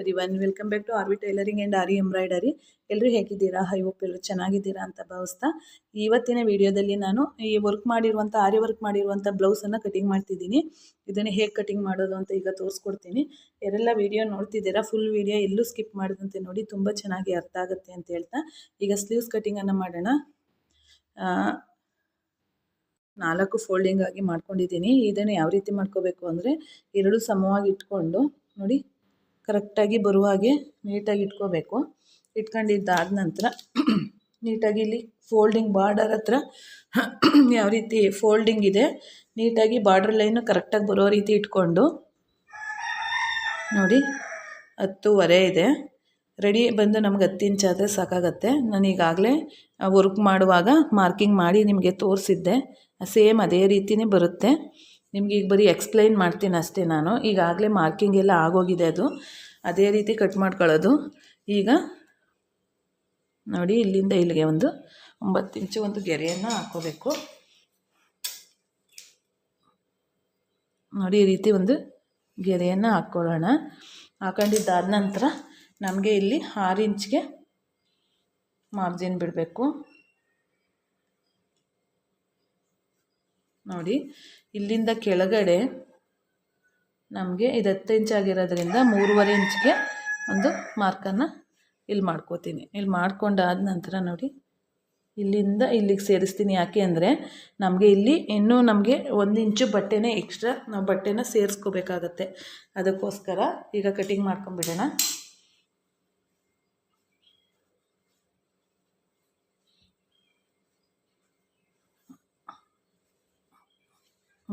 ಬರಿ one welcome back to R V tailoring and Aari embroidery ಎಲ್ಲರೂ ಹೇಗಿದ್ದೀರಾ? I hope ಎಲ್ಲರೂ ಚೆನ್ನಾಗಿದ್ದೀರಾ ಅಂತ ಭಾವಿಸ್ತಾ ಇವತ್ತಿನ ವಿಡಿಯೋದಲ್ಲಿ ನಾನು ಈ ವರ್ಕ್ ಮಾಡಿರುವಂಥ ಆರಿ ವರ್ಕ್ ಮಾಡಿರುವಂಥ ಬ್ಲೌಸನ್ನು ಕಟಿಂಗ್ ಮಾಡ್ತಿದ್ದೀನಿ. ಇದನ್ನು ಹೇಗೆ ಕಟಿಂಗ್ ಮಾಡೋದು ಅಂತ ಈಗ ತೋರಿಸ್ಕೊಡ್ತೀನಿ. ಯಾರೆಲ್ಲ ವಿಡಿಯೋ ನೋಡ್ತಿದ್ದೀರಾ ಫುಲ್ ವಿಡಿಯೋ ಎಲ್ಲೂ ಸ್ಕಿಪ್ ಮಾಡಿದಂತೆ ನೋಡಿ ತುಂಬ ಚೆನ್ನಾಗಿ ಅರ್ಥ ಆಗುತ್ತೆ ಅಂತ ಹೇಳ್ತಾ ಈಗ ಸ್ಲೀವ್ಸ್ ಕಟಿಂಗನ್ನು ಮಾಡೋಣ. ನಾಲ್ಕು ಫೋಲ್ಡಿಂಗ್ ಆಗಿ ಮಾಡ್ಕೊಂಡಿದ್ದೀನಿ. ಇದನ್ನು ಯಾವ ರೀತಿ ಮಾಡ್ಕೋಬೇಕು ಅಂದರೆ, ಎರಡು ಸಮವಾಗಿ ಇಟ್ಕೊಂಡು ನೋಡಿ. ಕರೆಕ್ಟಾಗಿ ಬರುವ ಹಾಗೆ ನೀಟಾಗಿ ಇಟ್ಕೋಬೇಕು. ಇಟ್ಕೊಂಡಿದ್ದಾದ ನಂತರ ನೀಟಾಗಿ ಇಲ್ಲಿ ಫೋಲ್ಡಿಂಗ್ ಬಾರ್ಡರ್ ಹತ್ರ ಯಾವ ರೀತಿ ಫೋಲ್ಡಿಂಗ್ ಇದೆ, ನೀಟಾಗಿ ಬಾರ್ಡರ್ ಲೈನು ಕರೆಕ್ಟಾಗಿ ಬರೋ ರೀತಿ ಇಟ್ಕೊಂಡು ನೋಡಿ, ಹತ್ತುವರೆ ಇದೆ. ರೆಡಿ ಬಂದು ನಮ್ಗೆ ಹತ್ತು ಇಂಚ್ ಆದರೆ ಸಾಕಾಗತ್ತೆ. ನಾನು ಈಗಾಗಲೇ ವರ್ಕ್ ಮಾಡುವಾಗ ಮಾರ್ಕಿಂಗ್ ಮಾಡಿ ನಿಮಗೆ ತೋರಿಸಿದ್ದೆ. ಸೇಮ್ ಅದೇ ರೀತಿಯೇ ಬರುತ್ತೆ. ನಿಮ್ಗೆ ಈಗ ಬರೀ ಎಕ್ಸ್ಪ್ಲೈನ್ ಮಾಡ್ತೀನಿ ಅಷ್ಟೇ ನಾನು. ಈಗಾಗಲೇ ಮಾರ್ಕಿಂಗ್ ಎಲ್ಲ ಆಗೋಗಿದೆ ಅದು. ಅದೇ ರೀತಿ ಕಟ್ ಮಾಡ್ಕೊಳ್ಳೋದು. ಈಗ ನೋಡಿ, ಇಲ್ಲಿಂದ ಇಲ್ಲಿಗೆ ಒಂದು ಒಂಬತ್ತು ಇಂಚು ಒಂದು ಗೆರೆಯನ್ನು ಹಾಕೋಬೇಕು ನೋಡಿ, ಈ ರೀತಿ ಒಂದು ಗೆರೆಯನ್ನು ಹಾಕ್ಕೊಳ್ಳೋಣ. ಹಾಕೊಂಡಿದ್ದಾದ ನಂತರ ನಮಗೆ ಇಲ್ಲಿ ಆರು ಇಂಚ್ಗೆ ಮಾರ್ಜಿನ್ ಬಿಡಬೇಕು. ನೋಡಿ, ಇಲ್ಲಿಂದ ಕೆಳಗಡೆ ನಮಗೆ ಇದು ಹತ್ತು ಇಂಚ್ ಆಗಿರೋದ್ರಿಂದ ಮೂರುವರೆ ಇಂಚ್ಗೆ ಒಂದು ಮಾರ್ಕನ್ನು ಇಲ್ಲಿ ಮಾಡ್ಕೋತೀನಿ. ಇಲ್ಲಿ ಮಾಡ್ಕೊಂಡಾದ ನಂತರ ನೋಡಿ, ಇಲ್ಲಿಂದ ಇಲ್ಲಿಗೆ ಸೇರಿಸ್ತೀನಿ. ಯಾಕೆ ಅಂದರೆ, ನಮಗೆ ಇಲ್ಲಿ ಇನ್ನೂ ನಮಗೆ ಒಂದು ಇಂಚು ಬಟ್ಟೆನೇ ಎಕ್ಸ್ಟ್ರಾ ನಾವು ಬಟ್ಟೆನ ಸೇರಿಸ್ಕೋಬೇಕಾಗತ್ತೆ. ಅದಕ್ಕೋಸ್ಕರ ಈಗ ಕಟಿಂಗ್ ಮಾಡ್ಕೊಂಬಿಡೋಣ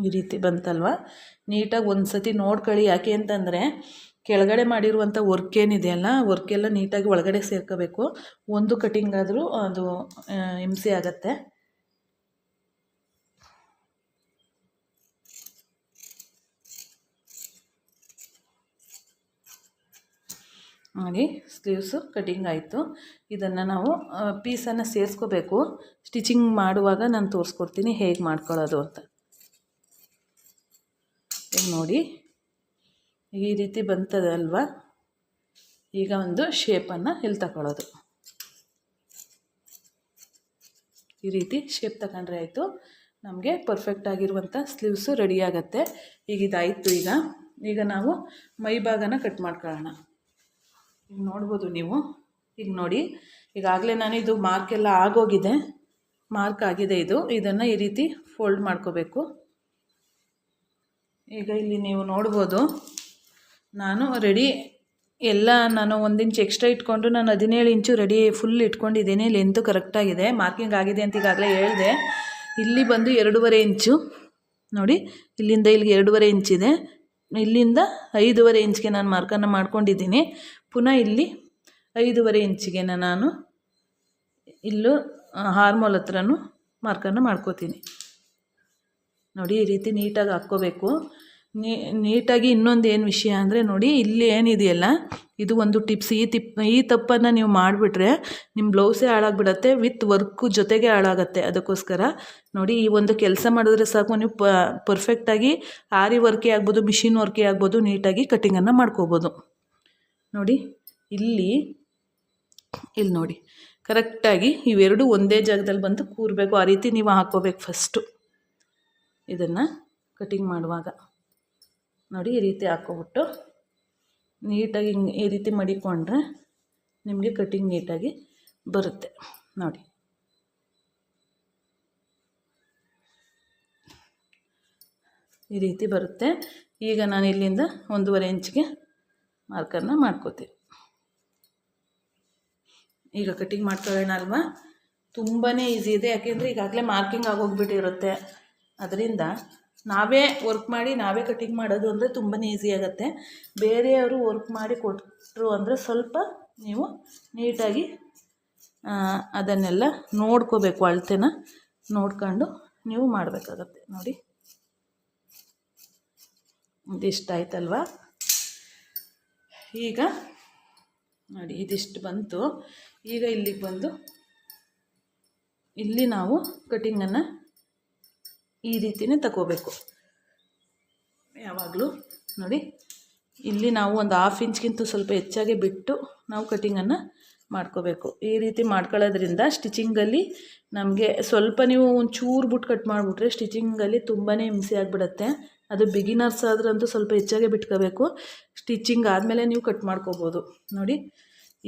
ಈ ರೀತಿ ಬಂತಲ್ವ? ನೀಟಾಗಿ ಒಂದು ಸತಿ ನೋಡ್ಕೊಳ್ಳಿ ಯಾಕೆ ಅಂತಂದರೆ, ಕೆಳಗಡೆ ಮಾಡಿರುವಂಥ ವರ್ಕ್ ಏನಿದೆಯಲ್ಲ ವರ್ಕ್ ಎಲ್ಲ ನೀಟಾಗಿ ಒಳಗಡೆ ಸೇರ್ಕೋಬೇಕು. ಒಂದು ಕಟಿಂಗ್ ಆದರೂ ಅದು ಹಿಂಸೆ ಆಗತ್ತೆ. ನೋಡಿ ಸ್ಲೀವ್ಸು ಕಟಿಂಗ್ ಆಯಿತು. ಇದನ್ನು ನಾವು ಪೀಸನ್ನು ಸೇರಿಸ್ಕೋಬೇಕು. ಸ್ಟಿಚಿಂಗ್ ಮಾಡುವಾಗ ನಾನು ತೋರಿಸ್ಕೊಡ್ತೀನಿ ಹೇಗೆ ಮಾಡ್ಕೊಳ್ಳೋದು ಅಂತ. ಈಗ ನೋಡಿ. ಈ ರೀತಿ ಬಂತದೆ ಅಲ್ವಾ? ಈಗ ಒಂದು ಶೇಪನ್ನು ಇಲ್ಲಿ ತಗೊಳ್ಳೋದು ಈ ರೀತಿ ಶೇಪ್ ತಗೊಂಡ್ರೆ ಆಯಿತು. ನಮಗೆ ಪರ್ಫೆಕ್ಟ್ ಆಗಿರುವಂಥ ಸ್ಲೀವ್ಸು ರೆಡಿ ಆಗುತ್ತೆ. ಈಗ ಇದಾಯಿತು ಈಗ. ಈಗ ನಾವು ಮೈ ಭಾಗನ ಕಟ್ ಮಾಡ್ಕೊಳ್ಳೋಣ. ಈಗ ನೋಡ್ಬೋದು ನೀವು. ಈಗ ನೋಡಿ. ಈಗಾಗಲೇ ನಾನು ಇದು ಮಾರ್ಕ್ ಎಲ್ಲ ಆಗೋಗಿದೆ. ಮಾರ್ಕ್ ಆಗಿದೆ ಇದು. ಇದನ್ನು ಈ ರೀತಿ ಫೋಲ್ಡ್ ಮಾಡ್ಕೋಬೇಕು. ಈಗ ಇಲ್ಲಿ ನೀವು ನೋಡ್ಬೋದು, ನಾನು ರೆಡಿ ಎಲ್ಲ ನಾನು ಒಂದು ಇಂಚ್ ಎಕ್ಸ್ಟ್ರಾ ಇಟ್ಕೊಂಡು ನಾನು ಹದಿನೇಳು ಇಂಚು ರೆಡಿ ಫುಲ್ ಇಟ್ಕೊಂಡಿದ್ದೀನಿ ಲೆಂತು ಕರೆಕ್ಟಾಗಿದೆ ಮಾರ್ಕಿಂಗ್ ಆಗಿದೆ ಅಂತ ಈಗಾಗಲೇ ಹೇಳಿದೆ. ಇಲ್ಲಿ ಬಂದು ಎರಡೂವರೆ ಇಂಚು, ನೋಡಿ, ಇಲ್ಲಿಂದ ಇಲ್ಲಿಗೆ ಎರಡೂವರೆ ಇಂಚಿದೆ ಇಲ್ಲಿಂದ ಐದೂವರೆ ಇಂಚ್ಗೆ ನಾನು ಮಾರ್ಕನ್ನು ಮಾಡ್ಕೊಂಡಿದ್ದೀನಿ. ಪುನಃ ಇಲ್ಲಿ ಐದೂವರೆ ಇಂಚಿಗೆ ನಾನು ಇಲ್ಲೂ ಹಾರ್ಮೋಲ್ ಹತ್ರನೂ ಮಾರ್ಕನ್ನು ಮಾಡ್ಕೋತೀನಿ. ನೋಡಿ ಈ ರೀತಿ ನೀಟಾಗಿ ಹಾಕ್ಕೋಬೇಕು. ನೀಟಾಗಿ ಇನ್ನೊಂದು ಏನು ವಿಷಯ ಅಂದರೆ ನೋಡಿ, ಇಲ್ಲಿ ಏನಿದೆಯಲ್ಲ, ಇದು ಒಂದು ಟಿಪ್ಸ್. ಈ ತಿಪ್ ಈ ತಪ್ಪನ್ನು ನೀವು ಮಾಡಿಬಿಟ್ರೆ ನಿಮ್ಮ ಬ್ಲೌಸೇ ಹಾಳಾಗ್ಬಿಡತ್ತೆ ವಿತ್ ವರ್ಕು ಜೊತೆಗೆ ಹಾಳಾಗತ್ತೆ. ಅದಕ್ಕೋಸ್ಕರ ನೋಡಿ, ಈ ಒಂದು ಕೆಲಸ ಮಾಡಿದ್ರೆ ಸಾಕು. ನೀವು ಪರ್ಫೆಕ್ಟಾಗಿ ಆರಿ ವರ್ಕೇ ಆಗ್ಬೋದು ಮಿಷಿನ್ ವರ್ಕೇ ಆಗ್ಬೋದು, ನೀಟಾಗಿ ಕಟ್ಟಿಂಗನ್ನು ಮಾಡ್ಕೋಬೋದು. ನೋಡಿ, ಇಲ್ಲಿ ಇಲ್ಲಿ ನೋಡಿ ಕರೆಕ್ಟಾಗಿ ಇವೆರಡು ಒಂದೇ ಜಾಗದಲ್ಲಿ ಬಂದು ಕೂರಬೇಕು. ಆ ರೀತಿ ನೀವು ಹಾಕ್ಕೋಬೇಕು ಫಸ್ಟು ಇದನ್ನು ಕಟಿಂಗ್ ಮಾಡುವಾಗ. ನೋಡಿ, ಈ ರೀತಿ ಹಾಕ್ಕೊಬಿಟ್ಟು ನೀಟಾಗಿ ಹಿಂಗೆ ಈ ರೀತಿ ಮಡಿಕೊಂಡ್ರೆ ನಿಮಗೆ ಕಟಿಂಗ್ ನೀಟಾಗಿ ಬರುತ್ತೆ. ನೋಡಿ. ಈ ರೀತಿ ಬರುತ್ತೆ. ಈಗ ನಾನು ಇಲ್ಲಿಂದ ಒಂದೂವರೆ ಇಂಚಿಗೆ ಮಾರ್ಕರ್ನ ಮಾಡ್ಕೋತೀನಿ. ಈಗ ಕಟಿಂಗ್ ಮಾಡ್ಕೊಳ್ಳೋಣ ಅಲ್ವಾ? ತುಂಬಾ ಈಸಿ ಇದೆ. ಯಾಕೆಂದರೆ ಈಗಾಗಲೇ ಮಾರ್ಕಿಂಗ್ ಆಗೋಗ್ಬಿಟ್ಟಿರುತ್ತೆ. ಅದರಿಂದ ನಾವೇ ವರ್ಕ್ ಮಾಡಿ, ನಾವೇ ಕಟಿಂಗ್ ಮಾಡೋದು ಅಂದರೆ ತುಂಬಾ ಈಸಿ ಆಗುತ್ತೆ. ಬೇರೆಯವರು ವರ್ಕ್ ಮಾಡಿ ಕೊಟ್ಟರು ಅಂದರೆ ಸ್ವಲ್ಪ ನೀವು ನೀಟಾಗಿ ಅದನ್ನೆಲ್ಲ ನೋಡ್ಕೋಬೇಕು, ಅಳತೆನ ನೋಡ್ಕೊಂಡು ನೀವು ಮಾಡಬೇಕಾಗತ್ತೆ. ನೋಡಿ. ಇದಿಷ್ಟು ಆಯ್ತಲ್ವಾ? ಈಗ ನೋಡಿ, ಇದಿಷ್ಟು ಬಂತು. ಈಗ ಇಲ್ಲಿಗೆ ಬಂದು ಇಲ್ಲಿ ನಾವು ಕಟಿಂಗನ್ನು ಈ ರೀತಿಯೇ ತಗೋಬೇಕು. ಯಾವಾಗಲೂ ನೋಡಿ, ಇಲ್ಲಿ ನಾವು ಒಂದು ಹಾಫ್ ಇಂಚ್ಗಿಂತ ಸ್ವಲ್ಪ ಹೆಚ್ಚಾಗಿ ಬಿಟ್ಟು ನಾವು ಕಟಿಂಗನ್ನು ಮಾಡ್ಕೋಬೇಕು. ಈ ರೀತಿ ಮಾಡ್ಕೊಳ್ಳೋದ್ರಿಂದ ಸ್ಟಿಚಿಂಗಲ್ಲಿ ನಮಗೆ ಸ್ವಲ್ಪ ನೀವು ಒಂಚೂರು ಬಿಟ್ಟು ಕಟ್ ಮಾಡಿಬಿಟ್ರೆ ಸ್ಟಿಚಿಂಗಲ್ಲಿ ತುಂಬಾ ಹಿಂಸೆ ಆಗಿಬಿಡತ್ತೆ. ಅದು ಬಿಗಿನರ್ಸ್ ಆದ್ರಂತೂ ಸ್ವಲ್ಪ ಹೆಚ್ಚಾಗೆ ಬಿಟ್ಕೋಬೇಕು. ಸ್ಟಿಚಿಂಗ್ ಆದಮೇಲೆ ನೀವು ಕಟ್ ಮಾಡ್ಕೋಬೋದು. ನೋಡಿ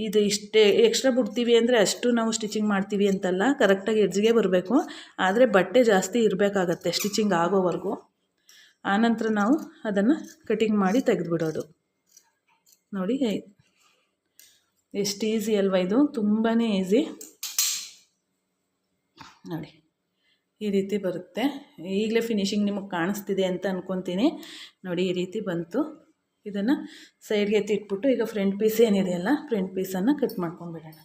ಇದು ಇಷ್ಟೇ ಎಕ್ಸ್ಟ್ರಾ ಬಿಡ್ತೀವಿ ಅಂದರೆ ಅಷ್ಟು ನಾವು ಸ್ಟಿಚಿಂಗ್ ಮಾಡ್ತೀವಿ ಅಂತಲ್ಲ ಕರೆಕ್ಟಾಗಿ ಎಡ್ಜ್ಗೆ ಬರಬೇಕು. ಆದರೆ ಬಟ್ಟೆ ಜಾಸ್ತಿ ಇರಬೇಕಾಗತ್ತೆ ಸ್ಟಿಚಿಂಗ್ ಆಗೋವರೆಗೂ. ಆನಂತರ ನಾವು ಅದನ್ನು ಕಟಿಂಗ್ ಮಾಡಿ ತೆಗೆದುಬಿಡೋದು. ನೋಡಿ ಎಷ್ಟು ಈಸಿ ಅಲ್ವಾ ಇದು? ತುಂಬಾ ಈಸಿ ನೋಡಿ, ಈ ರೀತಿ ಬರುತ್ತೆ. ಈಗಲೇ ಫಿನಿಶಿಂಗ್ ನಿಮಗೆ ಕಾಣಿಸ್ತಿದೆ ಅಂತ ಅಂದ್ಕೊತೀನಿ ನೋಡಿ, ಈ ರೀತಿ ಬಂತು. ಇದನ್ನು ಸೈಡ್ಗೆ ಎತ್ತಿಟ್ಬಿಟ್ಟು ಈಗ ಫ್ರಂಟ್ ಪೀಸ್ ಏನಿದೆಯಲ್ಲ ಫ್ರಂಟ್ ಪೀಸನ್ನು ಕಟ್ ಮಾಡ್ಕೊಂಡ್ಬಿಡೋಣ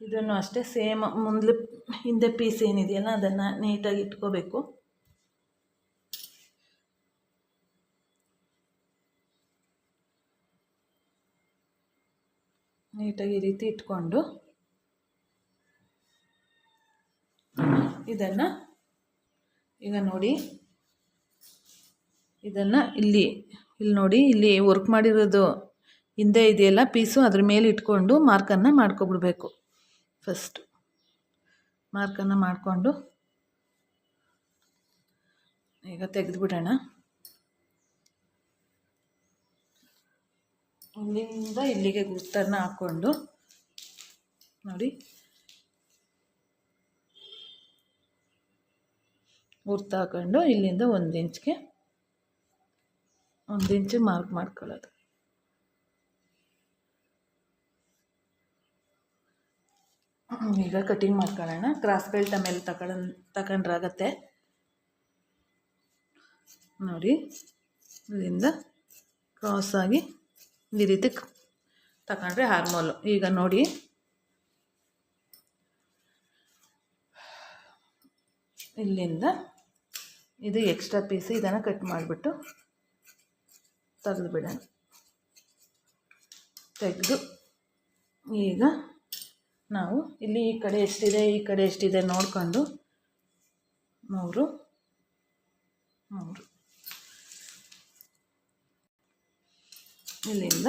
ಇದನ್ನು ಅಷ್ಟೇ ಸೇಮ್ ಮುಂದೆ ಹಿಂದೆ ಪೀಸ್ ಏನಿದೆಯಲ್ಲ, ಅದನ್ನು ನೀಟಾಗಿ ಇಟ್ಕೋಬೇಕು. ನೀಟಾಗಿ ರೀತಿ ಇಟ್ಕೊಂಡು ಇದನ್ನು ಈಗ ನೋಡಿ ಇದನ್ನು ಇಲ್ಲಿ ಇಲ್ಲಿ ನೋಡಿ, ಇಲ್ಲಿ ವರ್ಕ್ ಮಾಡಿರೋದು ಹಿಂದೆ ಇದೆಯಲ್ಲ ಪೀಸು ಅದ್ರ ಮೇಲೆ ಇಟ್ಕೊಂಡು ಮಾರ್ಕನ್ನು ಮಾಡ್ಕೊಬಿಡ್ಬೇಕು. ಫಸ್ಟು ಮಾರ್ಕನ್ನು ಮಾಡಿಕೊಂಡು ಈಗ ತೆಗೆದುಬಿಡೋಣ. ಇಲ್ಲಿಂದ ಇಲ್ಲಿಗೆ ಗುರ್ತನ್ನು ಹಾಕ್ಕೊಂಡು ನೋಡಿ. ಗುರ್ತು ಹಾಕೊಂಡು ಇಲ್ಲಿಂದ ಒಂದು ಇಂಚ್ಗೆ ಒಂದು ಇಂಚು ಮಾರ್ಕ್ ಮಾಡ್ಕೊಳ್ಳೋದು. ಈಗ ಕಟಿಂಗ್ ಮಾಡ್ಕೊಳ್ಳೋಣ. ಕ್ರಾಸ್ ಬೆಲ್ಟ್ ಆಮೇಲೆ ತಗೊಂಡು ತಗೊಂಡ್ರಾಗತ್ತೆ ನೋಡಿ, ಇಲ್ಲಿಂದ ಕ್ರಾಸಾಗಿ ಈ ರೀತಿ ತಗೊಂಡ್ರೆ ಹಾರ್ಮೋಲು ಈಗ ನೋಡಿ. ಇಲ್ಲಿಂದ ಇದು ಎಕ್ಸ್ಟ್ರಾ ಪೀಸ್ ಇದನ್ನು ಕಟ್ ಮಾಡಿಬಿಟ್ಟು ತೆಗೆದು ಬಿಡೋಣ ತೆಗೆದು. ಈಗ ನಾವು ಇಲ್ಲಿ ಈ ಕಡೆ ಎಷ್ಟಿದೆ, ಈ ಕಡೆ ಎಷ್ಟಿದೆ ನೋಡಿಕೊಂಡು ಮೂರು ಮೂರು. ಇಲ್ಲಿಂದ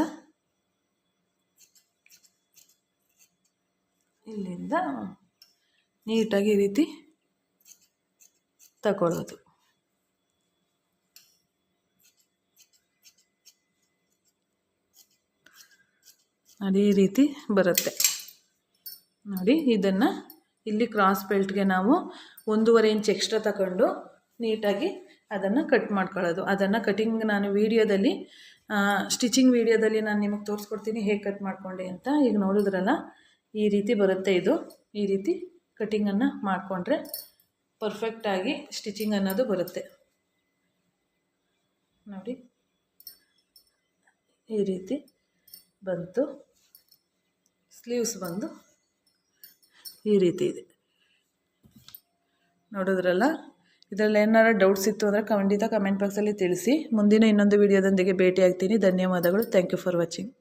ಇಲ್ಲಿಂದ ನೀಟಾಗಿ ಈ ರೀತಿ ತಗೊಳ್ಳೋದು. ಈ ರೀತಿ ಬರುತ್ತೆ. ನೋಡಿ, ಇದನ್ನು ಇಲ್ಲಿ ಕ್ರಾಸ್ ಬೆಲ್ಟ್ಗೆ ನಾವು ಒಂದೂವರೆ ಇಂಚ್ ಎಕ್ಸ್ಟ್ರಾ ತಗೊಂಡು ನೀಟಾಗಿ ಅದನ್ನು ಕಟ್ ಮಾಡ್ಕೊಳ್ಳೋದು. ಅದನ್ನು ಕಟಿಂಗ್ ನಾನು ವೀಡಿಯೋದಲ್ಲಿ ಸ್ಟಿಚಿಂಗ್ ವೀಡಿಯೋದಲ್ಲಿ ನಾನು ನಿಮಗೆ ತೋರಿಸ್ಕೊಡ್ತೀನಿ ಹೇಗೆ ಕಟ್ ಮಾಡ್ಕೊಂಡೆ ಅಂತ. ಈಗ ನೋಡಿದ್ರಲ್ಲ, ಈ ರೀತಿ ಬರುತ್ತೆ ಇದು. ಈ ರೀತಿ ಕಟಿಂಗನ್ನು ಮಾಡಿಕೊಂಡ್ರೆ ಪರ್ಫೆಕ್ಟಾಗಿ ಸ್ಟಿಚಿಂಗ್ ಅನ್ನೋದು ಬರುತ್ತೆ. ನೋಡಿ, ಈ ರೀತಿ ಬಂತು. ಸ್ಲೀವ್ಸ್ ಬಂದು ಈ ರೀತಿ ಇದೆ. ನೋಡಿದ್ರಲ್ಲ? ಇದರಲ್ಲಿ ಏನಾರು ಡೌಟ್ಸ್ ಇತ್ತು ಅಂದರೆ ಖಂಡಿತ ಕಮೆಂಟ್ ಬಾಕ್ಸಲ್ಲಿ ತಿಳಿಸಿ. ಮುಂದಿನ ಇನ್ನೊಂದು ವಿಡಿಯೋದೊಂದಿಗೆ ಭೇಟಿ ಆಗ್ತೀನಿ ಧನ್ಯವಾದಗಳು. Thank you for watching